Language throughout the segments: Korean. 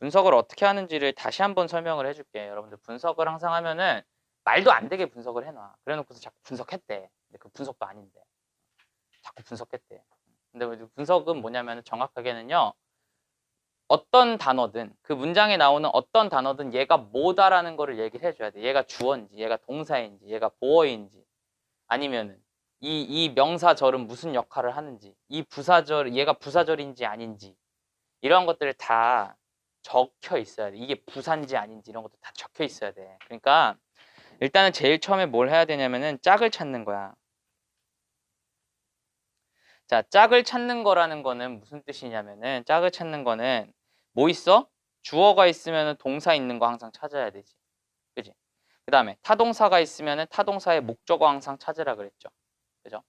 분석을 어떻게 하는지를 다시 한번 설명을 해줄게. 여러분들 분석을 항상 하면은 말도 안 되게 분석을 해놔. 그래놓고서 자꾸 분석했대. 근데 그 분석도 아닌데. 자꾸 분석했대. 근데 우리 분석은 뭐냐면 정확하게는요. 어떤 단어든 그 문장에 나오는 어떤 단어든 얘가 뭐다라는 거를 얘기를 해줘야 돼. 얘가 주어인지, 얘가 동사인지, 얘가 보어인지, 아니면은 이, 이 명사절은 무슨 역할을 하는지, 이 부사절, 얘가 부사절인지 아닌지, 이런 것들을 다 적혀 있어야 돼. 이게 부사인지 아닌지 이런 것도 다 적혀 있어야 돼. 그러니까 일단은 제일 처음에 뭘 해야 되냐면은 짝을 찾는 거야. 자, 짝을 찾는 거라는 거는 무슨 뜻이냐면은 짝을 찾는 거는 뭐 있어? 주어가 있으면은 동사 있는 거 항상 찾아야 되지. 그지? 그 다음에 타동사가 있으면은 타동사의 목적어 항상 찾으라 그랬죠. 그죠?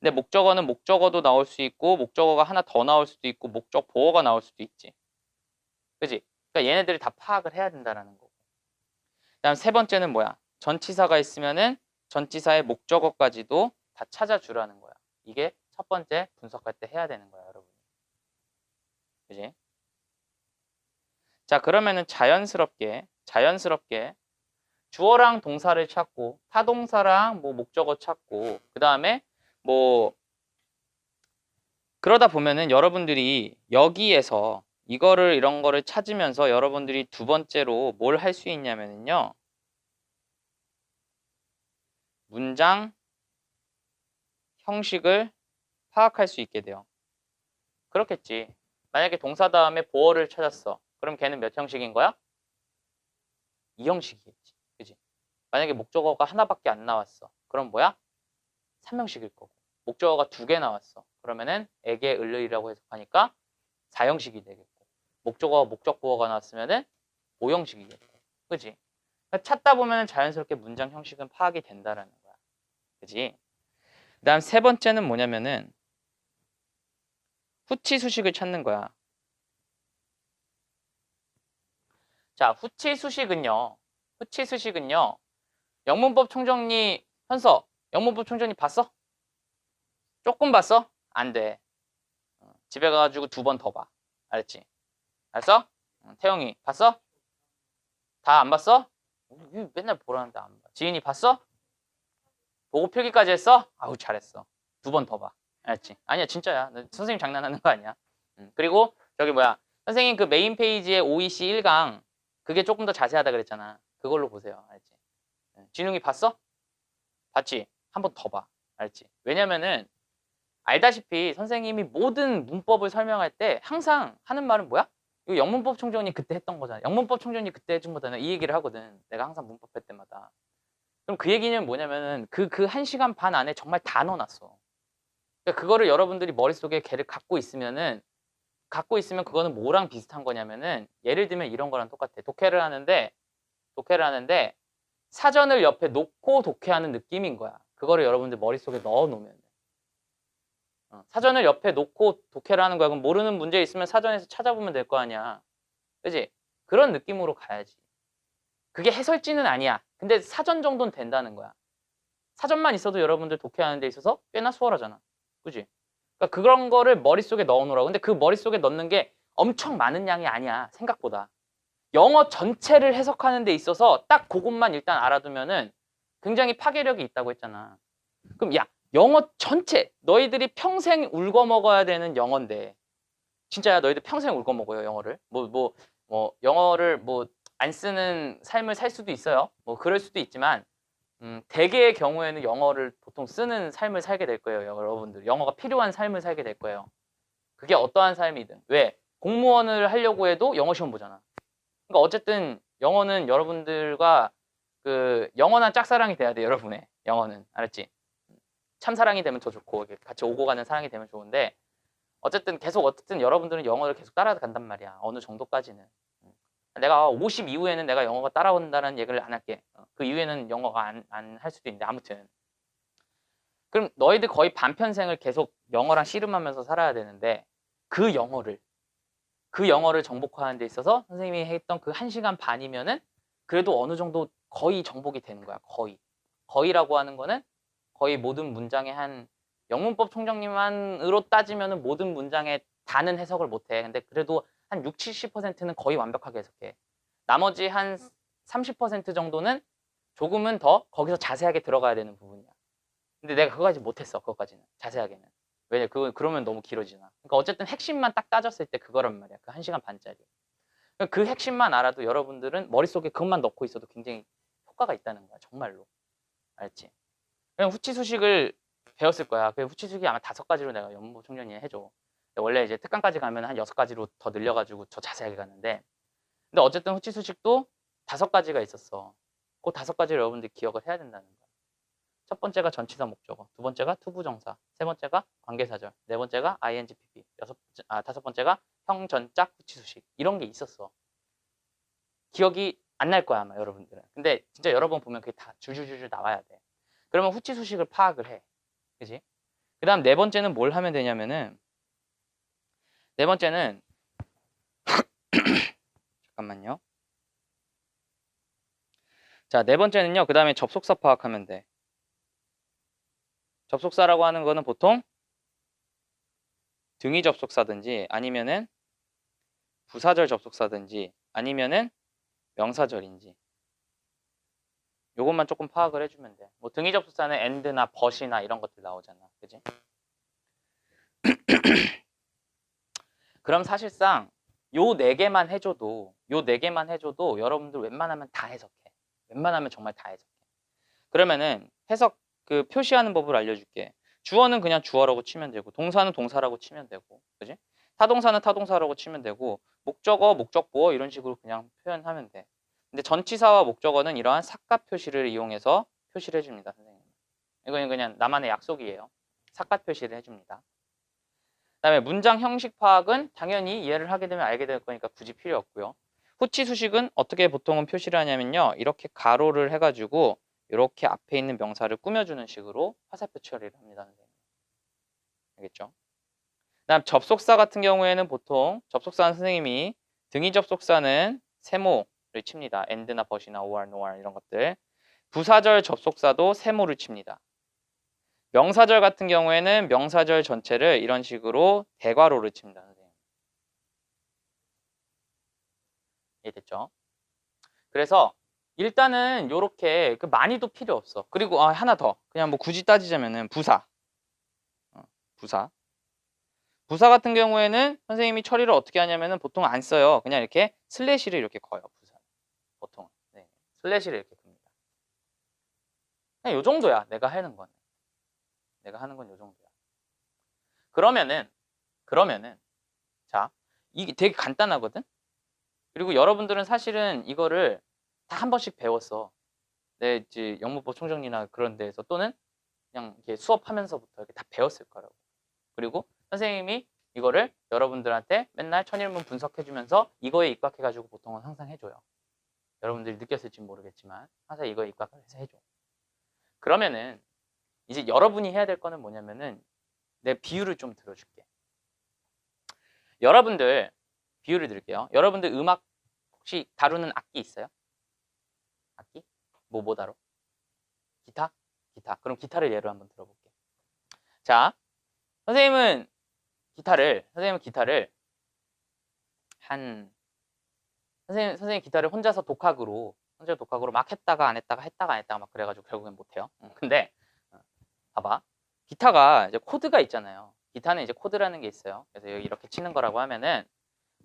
근데 목적어는 목적어도 나올 수 있고 목적어가 하나 더 나올 수도 있고 목적 보어가 나올 수도 있지. 그지? 그러니까 얘네들이 다 파악을 해야 된다라는 거고. 그다음 세 번째는 뭐야? 전치사가 있으면은 전치사의 목적어까지도 다 찾아주라는 거야. 이게 첫 번째 분석할 때 해야 되는 거야, 여러분. 그지? 자, 그러면은 자연스럽게 자연스럽게 주어랑 동사를 찾고 타동사랑 뭐 목적어 찾고 그다음에 뭐 그러다 보면은 여러분들이 여기에서 이거를 이런 거를 찾으면서 여러분들이 두 번째로 뭘 할 수 있냐면요. 문장 형식을 파악할 수 있게 돼요. 그렇겠지. 만약에 동사 다음에 보어를 찾았어. 그럼 걔는 몇 형식인 거야? 이 형식이겠지. 그지? 만약에 목적어가 하나밖에 안 나왔어. 그럼 뭐야? 3형식일 거고. 목적어가 두 개 나왔어. 그러면은 에게 을르이라고 해석하니까 4형식이 되겠고. 목적어 목적 보어가 나왔으면은 5형식이겠고. 그지? 그러니까 찾다 보면 자연스럽게 문장 형식은 파악이 된다라는 거야. 그지? 그 다음 세 번째는 뭐냐면은 후치 수식을 찾는 거야. 자, 후치 수식은요. 후치 수식은요. 영문법 총정리 현서 영문법 총정리 봤어? 조금 봤어? 안 돼. 어, 집에 가가지고 두 번 더 봐. 알았지? 알았어? 응, 태영이 봤어? 다 안 봤어? 왜 맨날 보라는데 안 봐. 지인이 봤어? 보고 필기까지 했어? 아우 잘했어. 두 번 더 봐. 알았지? 아니야 진짜야. 너 선생님 장난하는 거 아니야. 응. 그리고 저기 뭐야 선생님 그 메인 페이지에 OEC 1강 그게 조금 더 자세하다 그랬잖아. 그걸로 보세요. 알지? 응. 진웅이 봤어? 봤지? 한 번 더 봐. 알지? 왜냐면은 알다시피 선생님이 모든 문법을 설명할 때 항상 하는 말은 뭐야? 이거 영문법 총정리 그때 했던 거잖아. 영문법 총정리 그때 해준 거잖아. 이 얘기를 하거든. 내가 항상 문법 할 때마다. 그럼 그 얘기는 뭐냐면은 그 그 한 시간 반 안에 정말 다 넣어놨어. 그러니까 그거를 여러분들이 머릿속에 걔를 갖고 있으면은 갖고 있으면 그거는 뭐랑 비슷한 거냐면은 예를 들면 이런 거랑 똑같아. 독해를 하는데 독해를 하는데 사전을 옆에 놓고 독해하는 느낌인 거야. 그거를 여러분들 머릿속에 넣어 놓으면 사전을 옆에 놓고 독해를 하는 거야. 그럼 모르는 문제 있으면 사전에서 찾아보면 될 거 아니야. 그지? 그런 느낌으로 가야지. 그게 해설지는 아니야. 근데 사전 정도는 된다는 거야. 사전만 있어도 여러분들 독해하는 데 있어서 꽤나 수월하잖아. 그지? 그러니까 그런 거를 머릿속에 넣어 놓으라고. 근데 그 머릿속에 넣는 게 엄청 많은 양이 아니야. 생각보다. 영어 전체를 해석하는 데 있어서 딱 그것만 일단 알아두면은 굉장히 파괴력이 있다고 했잖아. 그럼 야, 영어 전체 너희들이 평생 울고 먹어야 되는 영어인데 진짜야 너희들 평생 울고 먹어요 영어를. 뭐뭐 뭐 영어를 뭐 안 쓰는 삶을 살 수도 있어요. 뭐 그럴 수도 있지만 음, 대개의 경우에는 영어를 보통 쓰는 삶을 살게 될 거예요 여러분들. 영어가 필요한 삶을 살게 될 거예요. 그게 어떠한 삶이든. 왜? 공무원을 하려고 해도 영어 시험 보잖아. 그러니까 어쨌든 영어는 여러분들과 그 영원한 짝사랑이 돼야 돼 여러분의 영어는. 알았지? 참사랑이 되면 더 좋고 같이 오고 가는 사랑이 되면 좋은데 어쨌든 계속 어쨌든 여러분들은 영어를 계속 따라간단 말이야. 어느 정도까지는. 음. 내가 50 이후에는 내가 영어가 따라온다는 얘기를 안 할게. 어, 그 이후에는 영어가 안 안 할 수도 있는데 아무튼. 그럼 너희들 거의 반편생을 계속 영어랑 씨름하면서 살아야 되는데 그 영어를 그 영어를 정복하는 데 있어서 선생님이 했던 그 1시간 반이면은 그래도 어느 정도 거의 정복이 되는 거야 거의. 거의라고 하는 거는 거의 모든 문장의 한 영문법 총정리만으로 따지면은 모든 문장에 다는 해석을 못해. 근데 그래도 한 6, 70%는 거의 완벽하게 해석해. 나머지 한 30% 정도는 조금은 더 거기서 자세하게 들어가야 되는 부분이야. 근데 내가 그거까지 못했어. 그것까지는 자세하게는. 왜냐 그 그러면 너무 길어지나. 그러니까 어쨌든 핵심만 딱 따졌을 때 그거란 말이야. 그 1시간 반짜리. 그러니까 그 핵심만 알아도 여러분들은 머릿속에 그것만 넣고 있어도 굉장히 효과가 있다는 거야. 정말로. 알았지? 그냥 후치 수식을 배웠을 거야. 그 후치 수식이 아마 다섯 가지로 내가 연무 청년이 해줘. 원래 이제 특강까지 가면 한 여섯 가지로 더 늘려가지고 더 자세하게 가는데 근데 어쨌든 후치 수식도 다섯 가지가 있었어. 그 다섯 가지를 여러분들이 기억을 해야 된다는 거야. 첫 번째가 전치사 목적어, 두 번째가 투부정사, 세 번째가 관계사절, 네 번째가 ingpp, 여섯 아 다섯 번째가 형전짝 후치수식 이런 게 있었어. 기억이 안 날 거야 아마 여러분들은. 근데 진짜 여러 번 보면 그게 다 줄줄줄줄 나와야 돼. 그러면 후치 수식을 파악을 해. 그지? 그 다음 네 번째는 뭘 하면 되냐면은 네 번째는 잠깐만요. 자, 네 번째는요. 그 다음에 접속사 파악하면 돼. 접속사라고 하는 거는 보통 등위 접속사든지 아니면은 부사절 접속사든지 아니면은 명사절인지 요것만 조금 파악을 해주면 돼. 뭐 등위 접속사는 and나 but이나 이런 것들 나오잖아. 그지? 그럼 사실상 요 네 개만 해줘도 요 네 개만 해줘도 여러분들 웬만하면 다 해석해. 웬만하면 정말 다 해석해. 그러면은 해석 그 표시하는 법을 알려줄게. 주어는 그냥 주어라고 치면 되고 동사는 동사라고 치면 되고 그지? 타동사는 타동사라고 치면 되고 목적어, 목적보어 이런 식으로 그냥 표현하면 돼. 근데 전치사와 목적어는 이러한 삭각 표시를 이용해서 표시를 해줍니다, 선생님. 이건 그냥 나만의 약속이에요. 삭각 표시를 해줍니다. 그 다음에 문장 형식 파악은 당연히 이해를 하게 되면 알게 될 거니까 굳이 필요 없고요. 후치 수식은 어떻게 보통은 표시를 하냐면요. 이렇게 가로를 해가지고 이렇게 앞에 있는 명사를 꾸며주는 식으로 화살표 처리를 합니다. 선생님. 알겠죠? 그다음 접속사 같은 경우에는 보통 접속사는 선생님이 등위 접속사는 세모 를 칩니다. and나 but이나 or, nor 이런 것들. 부사절 접속사도 세모를 칩니다. 명사절 같은 경우에는 명사절 전체를 이런 식으로 대괄호를 칩니다. 선생님. 이해됐죠? 그래서 일단은 요렇게 그 많이도 필요 없어. 그리고 아, 하나 더. 그냥 뭐 굳이 따지자면은 부사. 어, 부사. 부사 같은 경우에는 선생님이 처리를 어떻게 하냐면은 보통 안 써요. 그냥 이렇게 슬래시를 이렇게 거요. 보통. 네. 슬래시를 이렇게 큽니다. 그냥 요 정도야. 내가 하는 건. 내가 하는 건 요 정도야. 그러면은 그러면은 자, 이게 되게 간단하거든. 그리고 여러분들은 사실은 이거를 다 한 번씩 배웠어. 내 이제 영문법 총정리나 그런 데에서 또는 그냥 이렇게 수업하면서부터 이렇게 다 배웠을 거라고. 그리고 선생님이 이거를 여러분들한테 맨날 천일문 분석해주면서 이거에 입각해가지고 보통은 항상 해줘요. 여러분들이 느꼈을지 모르겠지만 항상 이거에 입각을 해서 해줘. 그러면은 이제 여러분이 해야 될 거는 뭐냐면은 내 비유를 좀 들어줄게. 여러분들 비유를 드릴게요. 여러분들 음악 혹시 다루는 악기 있어요? 악기? 뭐, 뭐 다뤄? 기타? 기타. 그럼 기타를 예로 한번 들어볼게. 자, 선생님은 기타를, 선생님은 기타를 한, 선생님, 선생님 기타를 혼자서 독학으로, 혼자 독학으로 막 했다가 안 했다가 했다가 안 했다가 막 그래가지고 결국엔 못해요. 응, 근데, 어, 봐봐. 기타가 이제 코드가 있잖아요. 기타는 이제 코드라는 게 있어요. 그래서 여기 이렇게 치는 거라고 하면은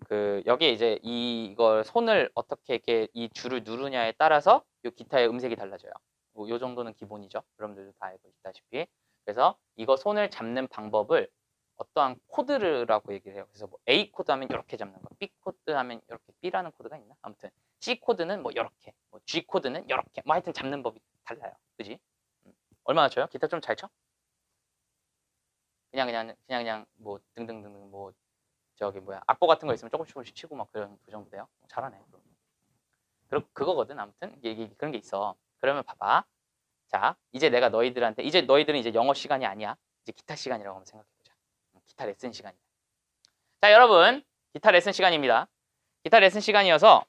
그 여기에 이제 이걸 손을 어떻게 이렇게 이 줄을 누르냐에 따라서 이 기타의 음색이 달라져요. 뭐요 정도는 기본이죠. 여러분들도 다 알고 있다시피. 그래서 이거 손을 잡는 방법을 어떠한 코드라고 얘기를 해요. 그래서 뭐 A 코드 하면 이렇게 잡는 거, B 코드 하면 이렇게 B라는 코드가 있나? 아무튼 C 코드는 뭐 이렇게, 뭐 G 코드는 이렇게, 뭐 하여튼 잡는 법이 달라요. 그지? 음. 얼마나 쳐요? 기타 좀 잘 쳐? 그냥 그냥 그냥 그냥 뭐 등등등등 뭐 저기 뭐야 악보 같은 거 있으면 조금씩 조금씩 치고 막 그런 그 정도 돼요. 잘하네. 그 그거거든 아무튼 이게 그런 게 있어. 그러면 봐봐. 자 이제 내가 너희들한테 이제 너희들은 이제 영어 시간이 아니야. 이제 기타 시간이라고 한번 생각해보자. 음, 기타 레슨 시간이야. 자 여러분 기타 레슨 시간입니다. 기타 레슨 시간이어서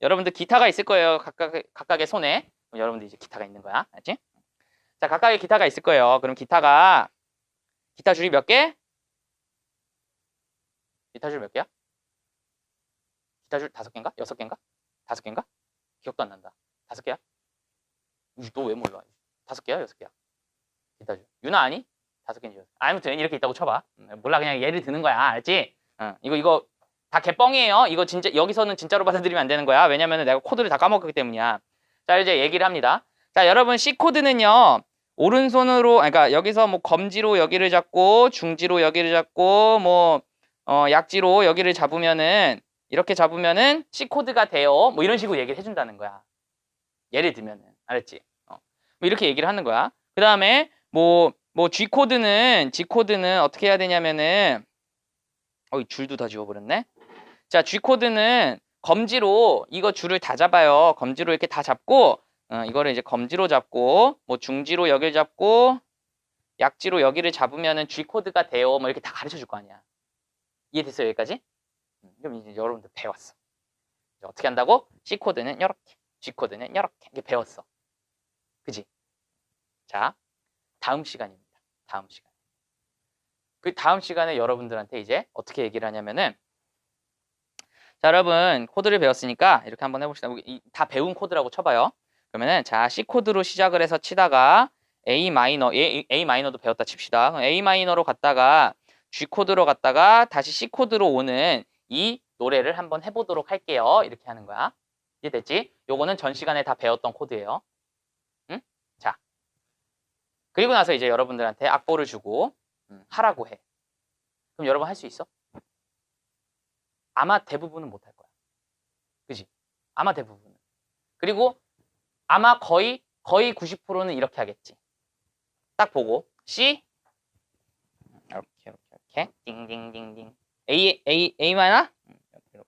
여러분들 기타가 있을 거예요. 각각 각각의 손에 그럼 여러분들 이제 기타가 있는 거야. 알지? 자 각각의 기타가 있을 거예요. 그럼 기타가 기타 줄이 몇 개? 기타 줄 몇 개야? 기타 줄 다섯 개인가? 여섯 개인가? 다섯 개인가? 기억도 안 난다. 다섯 개야? 너 왜 몰라? 다섯 개야? 여섯 개야? 기타 줄. 유나 아니? 다섯 개인지 여섯 개. 아무튼 이렇게 있다고 쳐봐. 음, 몰라 그냥 예를 드는 거야. 알지? 응. 이거 이거 다 개뻥이에요. 이거 진짜 여기서는 진짜로 받아들이면 안 되는 거야. 왜냐면은 내가 코드를 다 까먹었기 때문이야. 자 이제 얘기를 합니다. 자 여러분 C 코드는요. 오른손으로 그러니까 여기서 뭐 검지로 여기를 잡고 중지로 여기를 잡고 뭐 어, 약지로 여기를 잡으면은 이렇게 잡으면은 C 코드가 돼요. 뭐 이런 식으로 얘기를 해준다는 거야. 예를 들면은 알았지? 어. 뭐 이렇게 얘기를 하는 거야. 그 다음에 뭐 뭐 G 코드는 G 코드는 어떻게 해야 되냐면은 어이 줄도 다 지워버렸네. 자 G 코드는 검지로 이거 줄을 다 잡아요. 검지로 이렇게 다 잡고 어, 이거를 이제 검지로 잡고 뭐 중지로 여기를 잡고 약지로 여기를 잡으면은 G 코드가 돼요. 뭐 이렇게 다 가르쳐 줄 거 아니야. 이해됐어요 여기까지? 음, 그럼 이제 여러분들 배웠어. 이제 어떻게 한다고? C 코드는 이렇게, G 코드는 이렇게 이게 배웠어. 그지? 자, 다음 시간입니다. 다음 시간. 그 다음 시간에 여러분들한테 이제 어떻게 얘기를 하냐면은 자 여러분 코드를 배웠으니까 이렇게 한번 해봅시다. 다 배운 코드라고 쳐봐요. 그러면은 자 C 코드로 시작을 해서 치다가 A 마이너 A, 마이너도 배웠다 칩시다. A 마이너로 갔다가 G 코드로 갔다가 다시 C 코드로 오는 이 노래를 한번 해보도록 할게요. 이렇게 하는 거야. 이해됐지? 요거는 전 시간에 다 배웠던 코드예요. 그리고 나서 이제 여러분들한테 악보를 주고 음, 하라고 해. 그럼 여러분 할 수 있어? 아마 대부분은 못 할 거야. 그지? 아마 대부분은. 그리고 아마 거의 거의 90%는 이렇게 하겠지. 딱 보고 C 이렇게 이렇게 이렇게 띵띵띵띵 A A A 마이너 음, 이렇게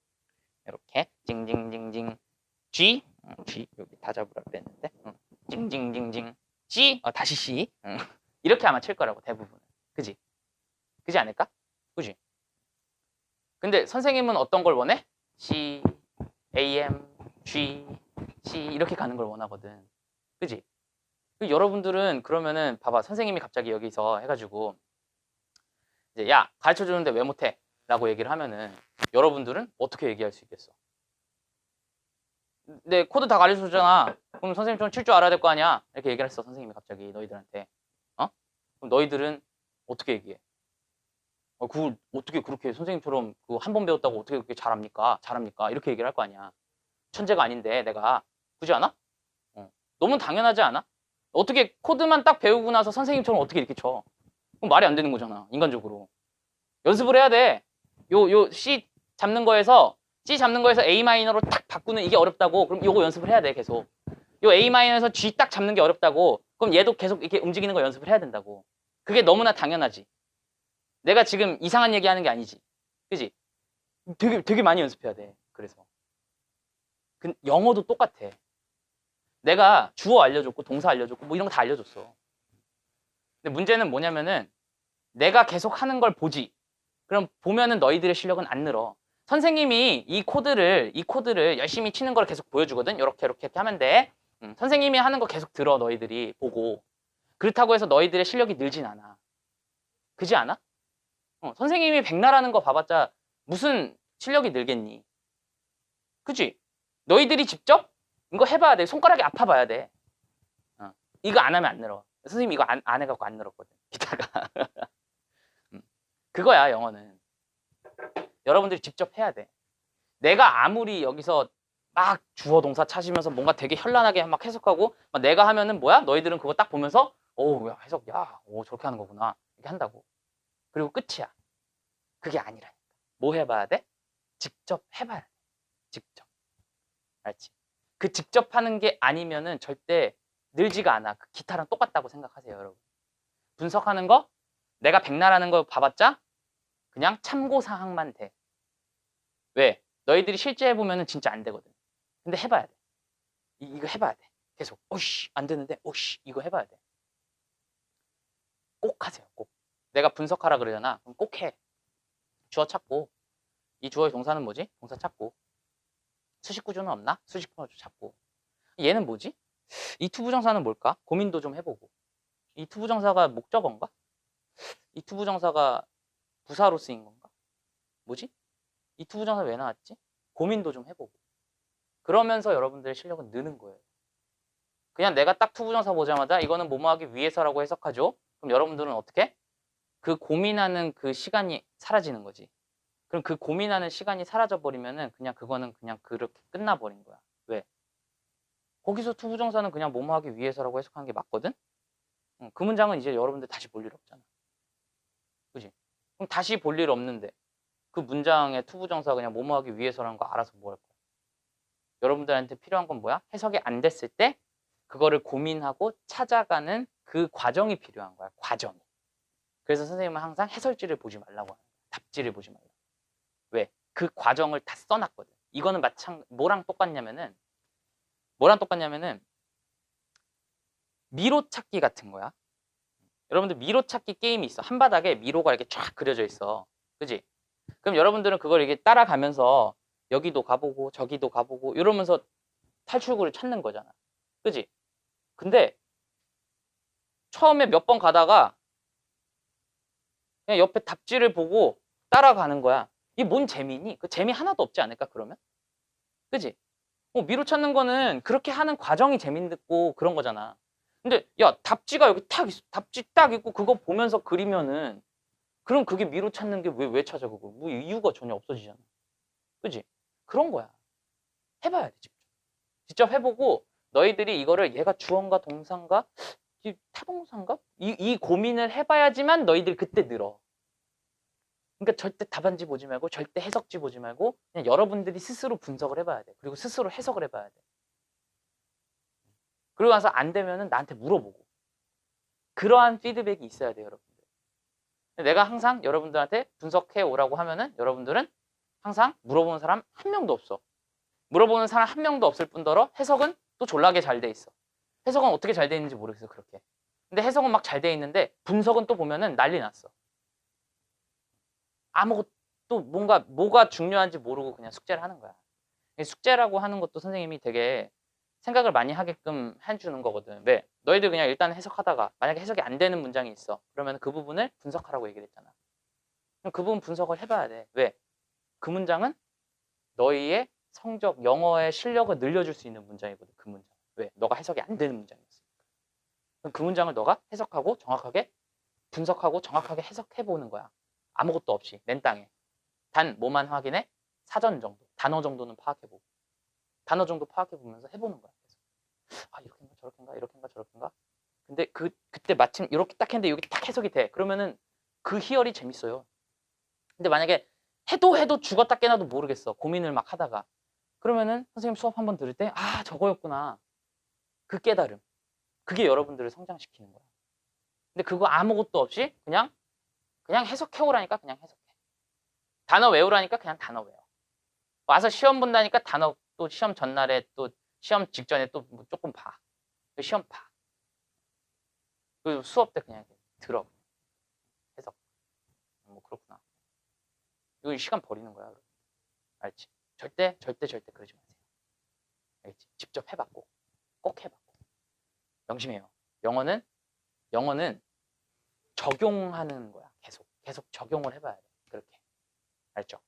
이렇게 징징징징 G 음, G 여기 다 잡으라 그랬는데 음, 징징징징 C 어, 다시 C 음, 이렇게 아마 칠 거라고 대부분 그지? 그지 않을까? 그지? 근데 선생님은 어떤 걸 원해? C A M G C 이렇게 가는 걸 원하거든. 그지? 그 여러분들은 그러면은 봐봐 선생님이 갑자기 여기서 해가지고 이제 야 가르쳐 주는데 왜 못해? 라고 얘기를 하면은 여러분들은 어떻게 얘기할 수 있겠어 내 코드 다 가르쳐 줬잖아. 그럼 선생님 좀 칠 줄 알아야 될 거 아니야? 이렇게 얘기를 했어 선생님이 갑자기 너희들한테. 어? 그럼 너희들은 어떻게 얘기해? 어, 그걸 어떻게 그렇게 선생님처럼 그 한 번 배웠다고 어떻게 그렇게 잘합니까? 잘합니까? 이렇게 얘기를 할 거 아니야. 천재가 아닌데 내가. 그지 않아? 어. 너무 당연하지 않아? 어떻게 코드만 딱 배우고 나서 선생님처럼 어떻게 이렇게 쳐? 그럼 말이 안 되는 거잖아, 인간적으로. 연습을 해야 돼. 요, 요 C 잡는 거에서, C 잡는 거에서 A 마이너로 딱 바꾸는 이게 어렵다고. 그럼 요거 연습을 해야 돼, 계속. 요 A 마이너에서 G 딱 잡는 게 어렵다고. 그럼 얘도 계속 이렇게 움직이는 거 연습을 해야 된다고. 그게 너무나 당연하지. 내가 지금 이상한 얘기 하는 게 아니지. 그지? 되게, 되게 많이 연습해야 돼. 그래서. 그, 영어도 똑같아. 내가 주어 알려줬고 동사 알려줬고 뭐 이런 거 다 알려줬어. 근데 문제는 뭐냐면은 내가 계속 하는 걸 보지. 그럼 보면은 너희들의 실력은 안 늘어. 선생님이 이 코드를 이 코드를 열심히 치는 걸 계속 보여주거든. 이렇게 이렇게 이렇게 하면 돼. 음, 선생님이 하는 거 계속 들어 너희들이 보고. 그렇다고 해서 너희들의 실력이 늘진 않아. 그지 않아? 어, 선생님이 백나라는 거 봐봤자 무슨 실력이 늘겠니? 그지? 너희들이 직접 이거 해봐야 돼. 손가락이 아파봐야 돼. 어. 이거 안 하면 안 늘어. 선생님 이거 안, 안 해갖고 안 늘었거든. 기타가. 음. 그거야 영어는. 여러분들이 직접 해야 돼. 내가 아무리 여기서 막 주어 동사 찾으면서 뭔가 되게 현란하게 막 해석하고 막 내가 하면은 뭐야? 너희들은 그거 딱 보면서 오, 야, 해석, 야, 오, 저렇게 하는 거구나. 이렇게 한다고. 그리고 끝이야. 그게 아니라니까. 뭐 해 봐야 돼? 직접 해 봐야 돼. 직접. 알지? 그 직접 하는 게 아니면은 절대 늘지가 않아. 그 기타랑 똑같다고 생각하세요, 여러분. 분석하는 거, 내가 백나라는 거 봐봤자 그냥 참고 사항만 돼. 왜? 너희들이 실제 해보면은 진짜 안 되거든. 근데 해봐야 돼. 이, 이거 해봐야 돼. 계속. 오씨, 안 되는데, 오씨, 이거 해봐야 돼. 꼭 하세요, 꼭. 내가 분석하라 그러잖아. 그럼 꼭 해. 주어 찾고. 이 주어의 동사는 뭐지? 동사 찾고. 수식 구조는 없나? 수식 구조 찾고. 얘는 뭐지? 이 투부정사는 뭘까? 고민도 좀 해보고. 이 투부정사가 목적어인가? 이 투부정사가 부사로 쓰인 건가? 뭐지? 이 투부정사 왜 나왔지? 고민도 좀 해보고 그러면서 여러분들의 실력은 느는 거예요. 그냥 내가 딱 투부정사 보자마자 이거는 뭐뭐 하기 위해서라고 해석하죠. 그럼 여러분들은 어떻게? 그 고민하는 그 시간이 사라지는 거지. 그럼 그 고민하는 시간이 사라져 버리면은 그냥 그거는 그냥 그렇게 끝나버린 거야. 왜? 거기서 투부정사는 그냥 뭐뭐 하기 위해서라고 해석하는 게 맞거든. 응, 그 문장은 이제 여러분들 다시 볼 일 없잖아. 그럼 다시 볼 일 없는데 그 문장의 투부정사 그냥 뭐뭐 하기 위해서라는 거 알아서 뭐 할 거야? 여러분들한테 필요한 건 뭐야? 해석이 안 됐을 때 그거를 고민하고 찾아가는 그 과정이 필요한 거야. 과정이. 그래서 선생님은 항상 해설지를 보지 말라고 하는 거야. 답지를 보지 말라고. 왜? 그 과정을 다 써놨거든. 이거는 마찬 뭐랑 똑같냐면은 뭐랑 똑같냐면은 미로 찾기 같은 거야. 여러분들 미로 찾기 게임이 있어. 한 바닥에 미로가 이렇게 쫙 그려져 있어. 그지? 그럼 여러분들은 그걸 이렇게 따라가면서 여기도 가보고 저기도 가보고 이러면서 탈출구를 찾는 거잖아. 그지? 근데 처음에 몇 번 가다가 그냥 옆에 답지를 보고 따라가는 거야. 이게 뭔 재미니? 그 재미 하나도 없지 않을까 그러면? 그지? 어, 미로 찾는 거는 그렇게 하는 과정이 재밌고 그런 거잖아. 근데 야 답지가 여기 탁 있어. 답지 딱 있고 그거 보면서 그리면은 그럼 그게 미로 찾는 게 왜 왜 찾아 그거? 뭐 이유가 전혀 없어지잖아. 그지? 그런 거야. 해봐야 돼 직접. 직접 해보고 너희들이 이거를 얘가 주어인가 동사인가 이 타동사인가 이, 이 고민을 해봐야지만 너희들 그때 늘어. 그러니까 절대 답안지 보지 말고 절대 해석지 보지 말고 그냥 여러분들이 스스로 분석을 해봐야 돼. 그리고 스스로 해석을 해봐야 돼. 그리고 나서 안 되면은 나한테 물어보고 그러한 피드백이 있어야 돼요, 여러분들. 내가 항상 여러분들한테 분석해 오라고 하면은 여러분들은 항상 물어보는 사람 한 명도 없어. 물어보는 사람 한 명도 없을 뿐더러 해석은 또 졸라게 잘 돼 있어. 해석은 어떻게 잘 돼 있는지 모르겠어, 그렇게. 근데 해석은 막 잘 돼 있는데 분석은 또 보면은 난리 났어. 아무것도 뭔가 뭐가 중요한지 모르고 그냥 숙제를 하는 거야. 이 숙제라고 하는 것도 선생님이 되게 생각을 많이 하게끔 해주는 거거든. 왜? 너희들 그냥 일단 해석하다가 만약에 해석이 안 되는 문장이 있어. 그러면 그 부분을 분석하라고 얘기를 했잖아. 그럼 그 부분 분석을 해봐야 돼. 왜? 그 문장은 너희의 성적, 영어의 실력을 늘려줄 수 있는 문장이거든. 그 문장. 왜? 너가 해석이 안 되는 문장이었으니까. 그럼 그 문장을 너가 해석하고 정확하게 분석하고 정확하게 해석해 보는 거야. 아무것도 없이 맨 땅에. 단 뭐만 확인해? 사전 정도, 단어 정도는 파악해 보고. 단어 정도 파악해 보면서 해보는 거야. 그래서 아 이렇게인가 저렇게인가 이렇게인가 저렇게인가. 근데 그 그때 마침 이렇게 딱 했는데 여기 딱 해석이 돼. 그러면은 그 희열이 재밌어요. 근데 만약에 해도 해도 죽었다 깨나도 모르겠어. 고민을 막 하다가 그러면은 선생님 수업 한번 들을 때 아 저거였구나. 그 깨달음. 그게 여러분들을 성장시키는 거야. 근데 그거 아무것도 없이 그냥 그냥 해석해 오라니까 그냥 해석해. 단어 외우라니까 그냥 단어 외워. 와서 시험 본다니까 단어 또 시험 전날에 또 시험 직전에 또 뭐 조금 봐. 그 시험 봐. 그 수업 때 그냥 들어. 해석. 뭐 그렇구나. 이거 시간 버리는 거야. 알지? 절대 절대 절대 그러지 마세요. 알겠지? 직접 해봐 꼭. 꼭. 명심해요. 영어는 영어는 적용하는 거야. 계속 계속 적용을 해봐야 돼. 그렇게 알죠?